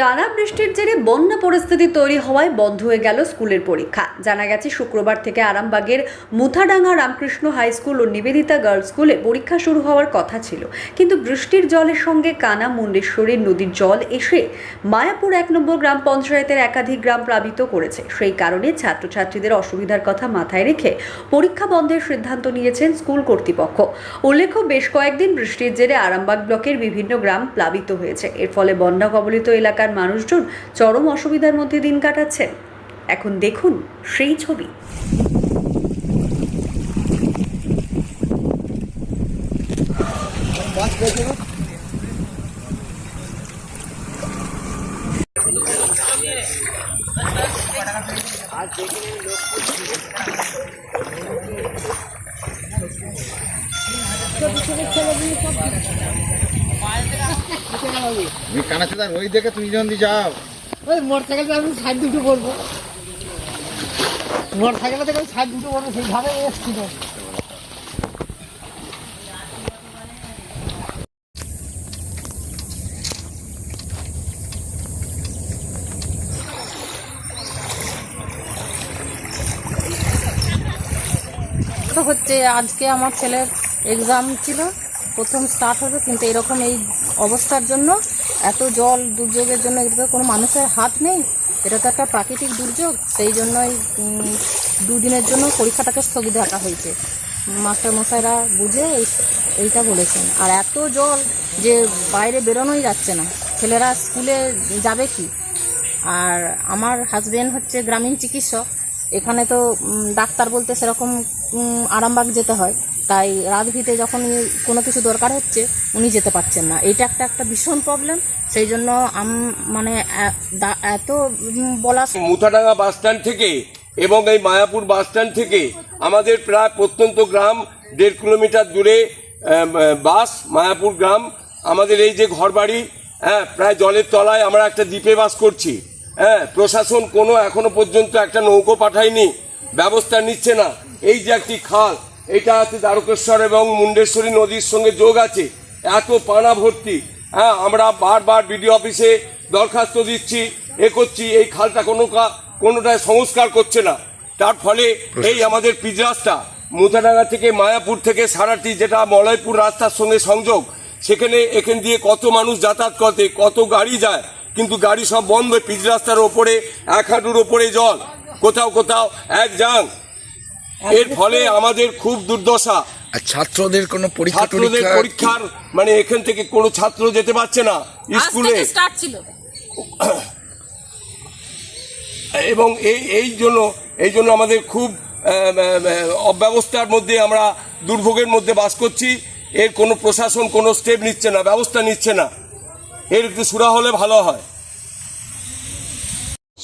টানা বৃষ্টির জেরে বন্যা পরিস্থিতি তৈরি হওয়ায় বন্ধ হয়ে গেল স্কুলের পরীক্ষা। জানা গেছে, শুক্রবার থেকে আরামবাগের মুথাডাঙ্গা রামকৃষ্ণ হাই স্কুল ও নিবেদিতা গার্লস স্কুলে পরীক্ষা শুরু হওয়ার কথা ছিল। কিন্তু বৃষ্টির জলের সঙ্গে কানা মুন্ডেশ্বরীর নদীর জল এসে মায়াপুর এক নম্বর গ্রাম পঞ্চায়েতের একাধিক গ্রাম প্লাবিত করেছে। সেই কারণে ছাত্রছাত্রীদের অসুবিধার কথা মাথায় রেখে পরীক্ষা বন্ধের সিদ্ধান্ত নিয়েছেন স্কুল কর্তৃপক্ষ। উল্লেখ্য, বেশ কয়েকদিন বৃষ্টির জেরে আরামবাগ ব্লকের বিভিন্ন গ্রাম প্লাবিত হয়েছে। এর ফলে বন্যা কবলিত এলাকার মানুষজন চরম অসুবিধার মধ্যে দিন কাটাচ্ছেন। এখন দেখুন সেই ছবি। তুমি কানাচুদার ওই দেখে তুমি দিয়ে যাও। ওই মোটরসাইকেলটা আমি সাইড দুটো করব। মোটরসাইকেলটা থেকে সাইড দুটো করব সেইভাবে এসছিল। তো হচ্ছে আজকে আমার ছেলের এক্সাম ছিল। প্রথম স্টার্ট হবে, কিন্তু এরকম এই অবস্থার জন্য, এত জল দুর্যোগের জন্য এটা কোনো মানুষের হাত নেই। এটা তো একটা প্রাকৃতিক দুর্যোগ, সেই জন্যই দুদিনের জন্য পরীক্ষাটাকে স্থগিত রাখা হয়েছে। মাস্টারমশাইরা বুঝে এই, এইটা বলেছেন। আর এত জল যে বাইরে বেরোনোই যাচ্ছে না। ছেলেরা স্কুলে যাবে কি? আর আমার হাজব্যান্ড হচ্ছে গ্রামীণ চিকিৎসক। এখানে তো ডাক্তার বলতে সেরকম আরামবাগ যেতে হয়। তাই রাজভিতে যখন কোনো কিছু দরকার হচ্ছে, উনি যেতে পারছেন না। এইটা একটা একটা ভীষণ প্রবলেম সেই জন্য আম মানে এত বলা মুথাডাঙ্গা বাস স্ট্যান্ড থেকে এবং এই মায়াপুর বাস স্ট্যান্ড থেকে আমাদের প্রায় প্রত্যন্ত গ্রাম, দেড় কিলোমিটার দূরে বাস মায়াপুর গ্রাম, আমাদের এই যে ঘরবাড়ি হ্যাঁ প্রায় জলের তলায় আমরা একটা দ্বীপে বাস করছি। হ্যাঁ প্রশাসন কোনো এখনও পর্যন্ত একটা নৌকো পাঠায়নি, ব্যবস্থা নিচ্ছে না। এই যে একটি খাল এটা আছে দ্বারকেশ্বর এবং মুন্ডেশ্বরী নদীর সঙ্গে যোগ আছে। এত পানা ভর্তি। হ্যাঁ আমরা বারবার বিডিও অফিসে দরখাস্ত দিচ্ছি, এ করছি, এই খালটা কোনো কোনোটায় সংস্কার করছে না। তার ফলে এই আমাদের পিজরাসটা মুথাডাঙ্গা থেকে মায়াপুর থেকে সারাটি যেটা মলয়পুর রাস্তার সঙ্গে সংযোগ, সেখানে এখান দিয়ে কত মানুষ যাতায়াত করতে, কত গাড়ি যায়, কিন্তু গাড়ি সব বন্ধ, পিচ রাস্তার ওপরে, এক হাঁটুর ওপরে জল, কোথাও কোথাও এক জাং। এর ফলে আমাদের খুব দুর্দশা। আর ছাত্রদের কোনো পরীক্ষা ছাত্রদের পরীক্ষার মানে এখান থেকে কোনো ছাত্র যেতে পারছে না স্কুলে। স্টার্ট ছিল। এবং এই এই জন্য এই জন্য আমাদের খুব অব্যবস্থার মধ্যে আমরা দুর্ভোগের মধ্যে বাস করছি। এর কোনো প্রশাসন কোনো স্টেপ নিচ্ছে না ব্যবস্থা নিচ্ছে না। এর একটু সুরা হলে ভালো হয়।